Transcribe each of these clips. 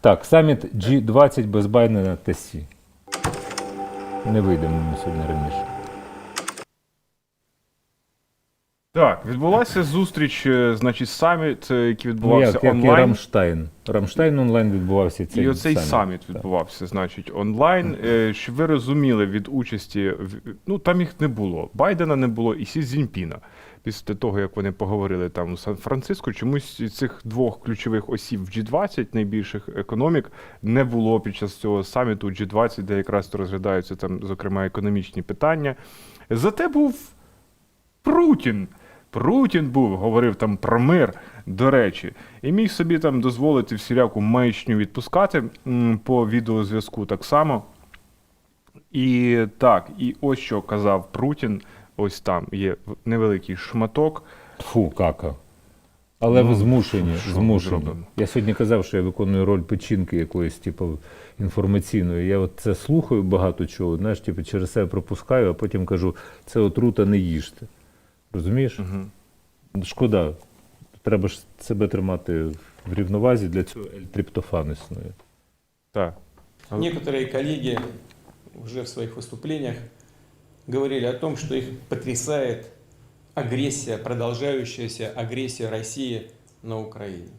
Так, саміт G20 без Байдена та Сі. Не вийдемо ми сьогодні раніше. Так, відбулася зустріч, е, значить, саміт, е, який відбувався як, як онлайн. Рамштайн. Рамштайн онлайн відбувався цей І оцей саміт. саміт відбувався, значить, онлайн. Е, Щоб ви розуміли від участі, ну там їх не було. Байдена не було і Сі Цзіньпіна. Після того, як вони поговорили там у Сан-Франциско, чомусь цих двох ключових осіб в G20, найбільших економік, не було під час цього саміту G20, де якраз розглядаються там, зокрема, економічні питання. Зате був Прутін. Прутін був, говорив там про мир, до речі, і міг собі там дозволити всіляку маячню відпускати по відеозв'язку так само. І так, і ось що казав Прутін. Ось там є невеликий шматок. Фу, кака. Але ви Ну, змушені, що змушені. Я сьогодні казав, що я виконую роль печінки якоїсь, типу, інформаційної. Я от це слухаю багато чого, знаєш, типу, через себе пропускаю, а потім кажу, це отрута не їжте. Розумієш? Угу. Шкода. Треба ж себе тримати в рівновазі, для цього ельтриптофан існує. Так. Некоторые коллеги уже в своих выступлениях говорили о том, что их потрясает агрессия, продолжающаяся агрессия России на Украине.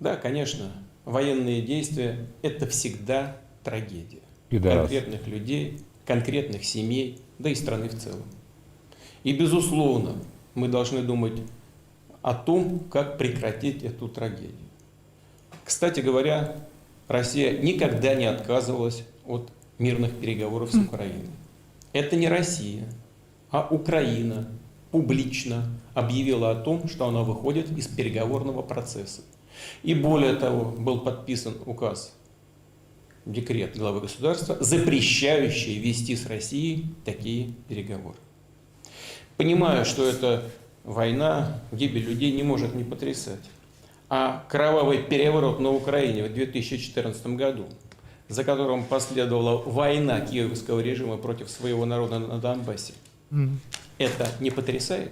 Да, конечно, военные действия – это всегда трагедия Пидорас. конкретных людей, конкретных семей, да и страны в целом. И, безусловно, мы должны думать о том, как прекратить эту трагедию. Кстати говоря, Россия никогда не отказывалась от мирных переговоров с Украиной. Это не Россия, а Украина публично объявила о том, что она выходит из переговорного процесса. И более того, был подписан указ, декрет главы государства, запрещающий вести с Россией такие переговоры. Понимаю, что эта война, гибель людей не может не потрясать. А кровавый переворот на Украине в 2014 году, за которым последовала война киевского режима против своего народа на Донбассе, это не потрясает?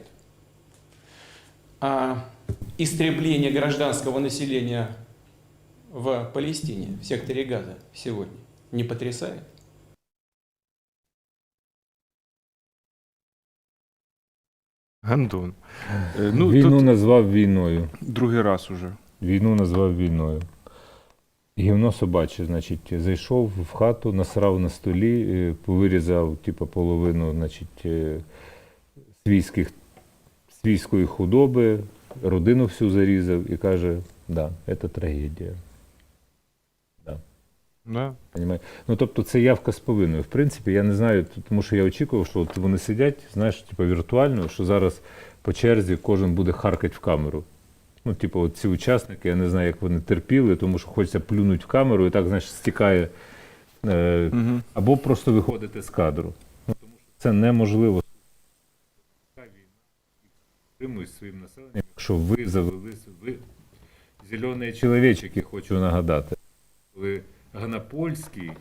А истребление гражданского населения в Палестине, в секторе Газа сегодня, не потрясает? Гандон. Е, Ну, Війну тут назвав війною. другий раз уже. Війну назвав війною. Гівно собаче, значить, зайшов в хату, насрав на столі, е, повирізав типу, половину значить, е, свійських, свійської худоби, родину всю зарізав і каже, да, це трагедія. Да. Ну, тобто це явка з повинною. В принципі, я не знаю, тому що я очікував, що от вони сидять, знаєш, типу, віртуально, що зараз по черзі кожен буде харкати в камеру. Ну, типу, от ці учасники, я не знаю, як вони терпіли, тому що хочеться плюнути в камеру і так, знаєш, стікає. Е, Угу. або просто виходити з кадру. Ну, тому що це неможливо. Підтримують своїм населенням, якщо ви завели ви зелений чоловічок, хочу нагадати. Коли Ганапольський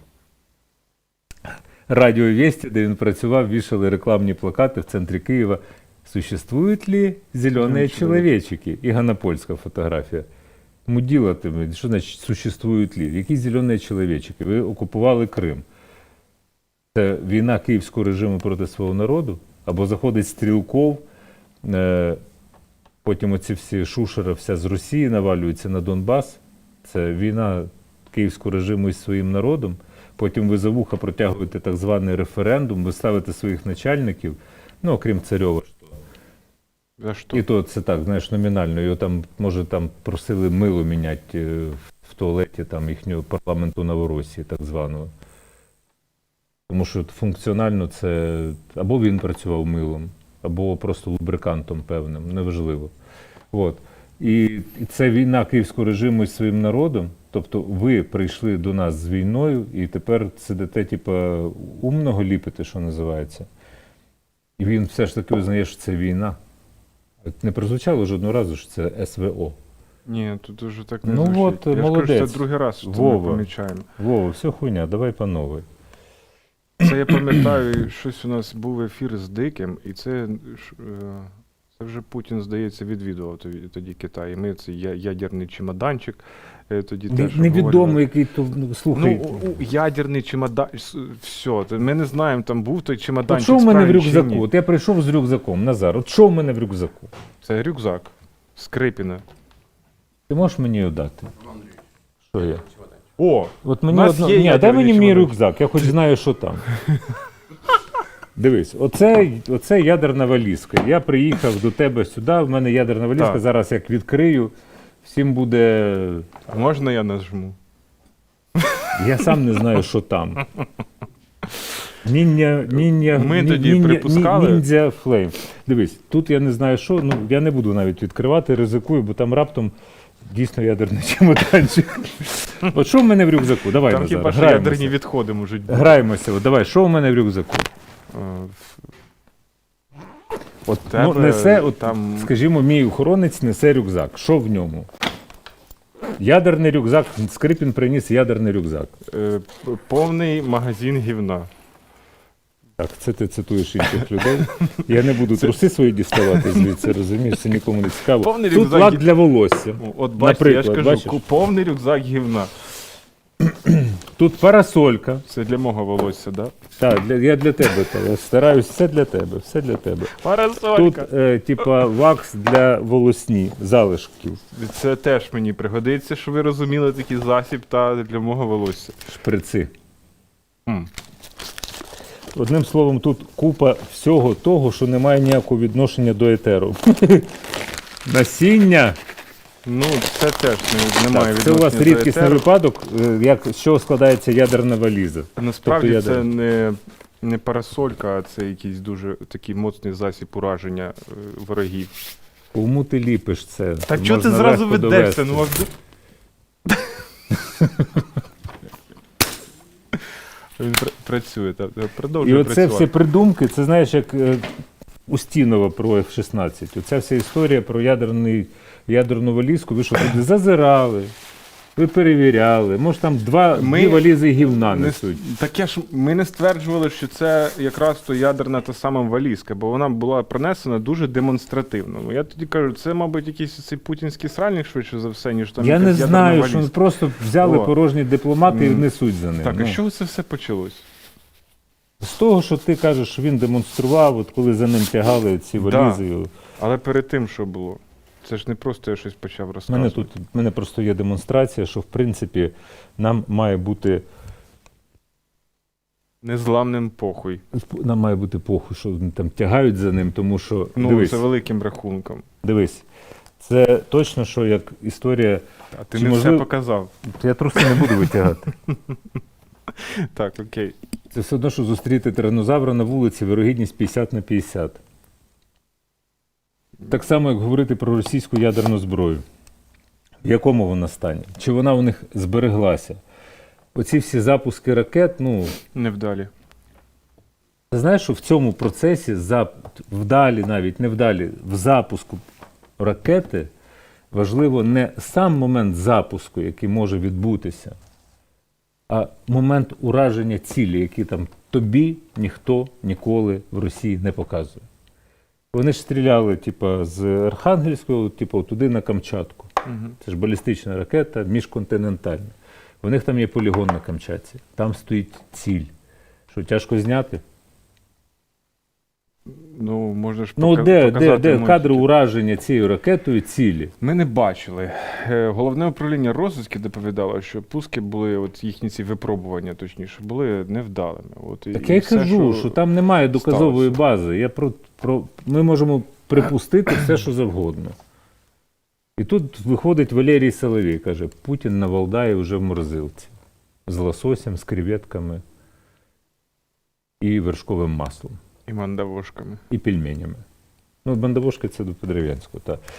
радіо Вісті, де він працював, вішали рекламні плакати в центрі Києва. Существують ли зелені чоловічики? І Ганапольська фотографія. Муділа ти, що значить существують ли? Які зелені чоловічики? Ви окупували Крим. Це війна київського режиму проти свого народу, або заходить стрілков, е, потім оці всі шушера вся з Росії навалюються на Донбас. Це війна київського режиму із своїм народом. Потім ви за вуха протягуєте так званий референдум, ви ставите своїх начальників, ну окрім царьова. За що? І то це так, знаєш, номінально. Його там, може, там просили мило міняти е, в туалеті там, їхнього парламенту Новоросії, так званого. Тому що функціонально це або він працював милом, або просто лубрикантом певним, неважливо. От. І, і це війна київського режиму із своїм народом. Тобто ви прийшли до нас з війною і тепер сидите, типу, умного ліпите, що називається. І він все ж таки визнає, що це війна. Не прозвучало жодного разу, що це СВО. Ні, тут дуже так не Ну звучить. от, Я ж кажу, це другий раз, що це ми помічаємо. Вова, все хуйня, давай по новій. Це я пам'ятаю, щось у нас був ефір з Диким, і це е, Це вже Путін, здається, відвідував тоді Китай. І ми цей ядерний чемоданчик. Е, Тоді Не- теж Невідомо, який то ну, слухай. Ну, у- у- ядерний чемодан. Все, ми не знаємо, там був той От чемоданчик. що в мене в справді чи ні. рюкзаку? От я прийшов з рюкзаком, Назар. От що в мене в рюкзаку? Це рюкзак. Скрипіна. Ти можеш мені його дати? Що я? О! От У мені нас одно... є Ні, дай ядерний мені мій рюкзак, я хоч знаю, що там. Дивись, оце, оце ядерна валізка. Я приїхав до тебе сюди, в мене ядерна валізка. Так. Зараз як відкрию, всім буде. Можна я нажму? Я сам не знаю, що там. Ніння, ніння, Ми ні- тоді припускали. ні- Ніндзя флейм. Дивись, тут я не знаю, що. Ну я не буду навіть відкривати, ризикую, бо там раптом дійсно ядерний чемоданчик. От що в мене в рюкзаку? Давай Там Назар, хіба що граємося. ядерні відходи можуть бути. Граємося. От, давай, що в мене в рюкзаку? Е, От тебе ну, несе, от, там- скажімо, мій охоронець несе рюкзак. Що в ньому? Ядерний рюкзак. Скрипін приніс ядерний рюкзак. е, повний магазин гівна. Так, це ти цитуєш інших людей. Я не буду труси свої діставати звідси, розумієш, це нікому не цікаво. Повний Тут рюкзак лак для волосся. От бачите, я ж кажу, бачиш? повний рюкзак гівна. Тут парасолька. Це для мого волосся, да? Так, для, я для тебе. та, Я стараюсь, все для тебе, все для тебе. Тут, Парасолька. е, типа, вакс для волосні, залишків, Це теж мені пригодиться, щоб ви розуміли такий засіб та для мого волосся. шприци. М. Одним словом, тут купа всього того, що не має ніякого відношення до етеру. Насіння. Ну, це теж не, немає Так, це у вас до рідкісний етеру. випадок, е, як, з чого складається ядерна валіза. Насправді Тобто це не, не парасолька, а це якийсь дуже такий моцний засіб ураження е, ворогів. Кому ти ліпиш це? Та чого ти зразу ведешся? Ну, а... Він працює, та, І оце працювати. всі придумки, це знаєш, як е, Устінова про F-16. Оця вся історія про ядерний, ядерну валізку, ви що туди зазирали, ви перевіряли. Може там два Ми дві валізи гівна Не, несуть. таке ж ми не стверджували, що це якраз то ядерна та сама валізка, бо вона була принесена дуже демонстративно. Я тоді кажу, це, мабуть, якийсь цей путінський сральник, швидше за все, ніж там Я не знаю, що валізка. просто взяли О. порожні дипломати і несуть за ним. Так, Ну, а що це все почалось? З того, що ти кажеш, що він демонстрував, от коли за ним тягали ці Да. валізи. Але перед тим, що було? Це ж не просто я щось почав У розказувати. мене тут в мене просто є демонстрація, що в принципі нам має бути Незламним похуй. нам має бути похуй, що вони там тягають за ним, тому що Ну, дивись, це великим рахунком. дивись. Це точно, що як історія. А ти Чи не можливо- все показав. Я труси не буду витягати. Так, окей. Це все одно, що зустріти тиранозавра на вулиці, вирогідність 50 на 50. Так само, як говорити про російську ядерну зброю. В якому вона стані? Чи вона у них збереглася? Оці всі запуски ракет, ну, Невдалі. Ти знаєш, що в цьому процесі, вдалі навіть не вдалі, в запуску ракети важливо не сам момент запуску, який може відбутися, а момент ураження цілі, які там тобі ніхто ніколи в Росії не показує. Вони ж стріляли, типу, з Архангельського, типу, туди на Камчатку. Угу. Це ж балістична ракета міжконтинентальна. У них там є полігон на Камчатці, там стоїть ціль. Що тяжко зняти? Можна ж Ну, пока- де, де, показати де мультики. кадри ураження цією ракетою цілі? Ми не бачили. Е, Головне управління розвідки доповідало, що пуски були, от їхні ці випробування, точніше, були невдалими. От, і- Так я і й все, кажу, що там немає доказової сталося. бази. Я про, про, ми можемо припустити все, що завгодно. І тут виходить Валерій Соловій, каже, Путін на Валдаї вже в морзилці. З лососем, з креветками і вершковим маслом, І мандавошками. і пельменями. Ну, бандавошки це до Подерев'янського, так. Так.